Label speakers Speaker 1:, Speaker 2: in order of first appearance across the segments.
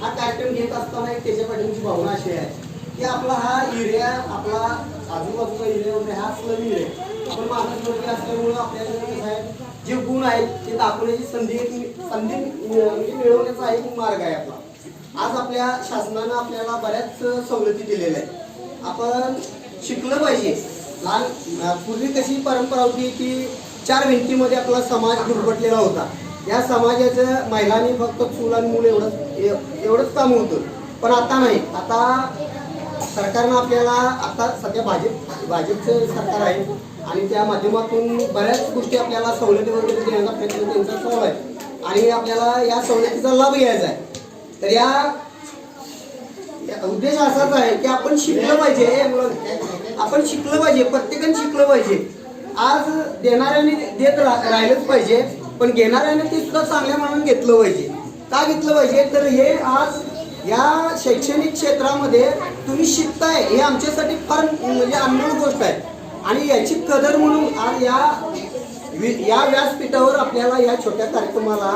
Speaker 1: हा कार्यक्रम घेत असताना एक त्याच्या पाठीची भावना अशी आहे की आपला हा एरिया आपला आजूबाजूचा एरिया वगैरे म्हणजे हा स्लम एरिया आहे. आपण माणूस वर्ग असल्यामुळं आपल्याला जे गुण आहेत ते दाखवण्याची संधी संधी म्हणजे मिळवण्याचा एक मार्ग आहे आपला. आज आपल्या शासनानं आपल्याला बऱ्याच सवलती दिलेल्या आहेत. आपण शिकलं पाहिजे. लहान पूर्वी कशी परंपरा होती की चार भिंतीमध्ये आपला समाज गुरबटलेला होता. या समाजाचं महिलांनी फक्त चूल आणि मूल एवढंच एव- एवढंच काम होतं. पण आता नाही. आता सरकारनं आपल्याला आता सध्या भाजप भाजपचं सरकार आहे आणि त्या माध्यमातून बऱ्याच गोष्टी आपल्याला सवलती वगैरे देण्याचा प्रयत्न त्यांचा चालू आहे. आणि आपल्याला या सवलतीचा लाभ घ्यायचा आहे. तर या उद्देश असाच आहे की आपण शिकलं पाहिजे. आपण शिकलं पाहिजे. प्रत्येकाने शिकलं पाहिजे. आज देणाऱ्यांनी देत रा- राहिलंच पाहिजे. पण घेणाऱ्याने ते सुद्धा चांगल्या मनाने घेतलं पाहिजे. का घेतलं पाहिजे? तर हे आज या शैक्षणिक क्षेत्रामध्ये तुम्ही शिकताय हे आमच्यासाठी फार म्हणजे अनमोल गोष्ट आहे. आणि याची कदर म्हणून आज या या व्यासपीठावर आपल्याला या छोट्या कार्यक्रमाला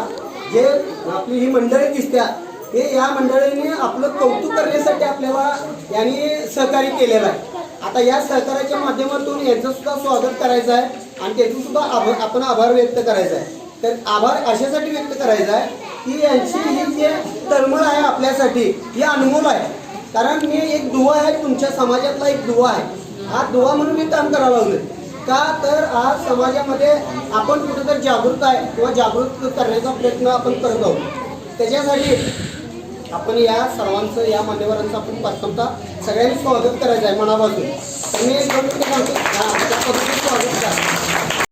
Speaker 1: जे आपली ही मंडळी दिसत्या हे या मंडळीने आपलं कौतुक करण्यासाठी आपल्याला यांनी सहकार्य केलेलं आहे. आता या सहकार्याच्या माध्यमातून यांचं सुद्धा स्वागत करायचं आहे आणि त्याचं सुद्धा आभार आपण आभार व्यक्त करायचा आहे. तर आभार अशासाठी व्यक्त करायचा आहे की यांची ही जे तळमळ आहे आपल्यासाठी ही अनमोल आहे. कारण मी एक दुवा आहे तुमच्या समाजातला एक दुवा आहे. हा दुवा म्हणून मी काम करावं लागलं का तर आज समाजामध्ये आपण कुठेतरी जागृत आहे किंवा जागृत करण्याचा प्रयत्न आपण करत आहोत. त्याच्यासाठी आपण या सर्वांचं या मान्यवरांचं आपण प्रथमतः सगळ्यांनी स्वागत करायचं आहे मनापासून. मी एक दोन मिनिटं सांगतो हा, त्या पद्धतीने स्वागत करा.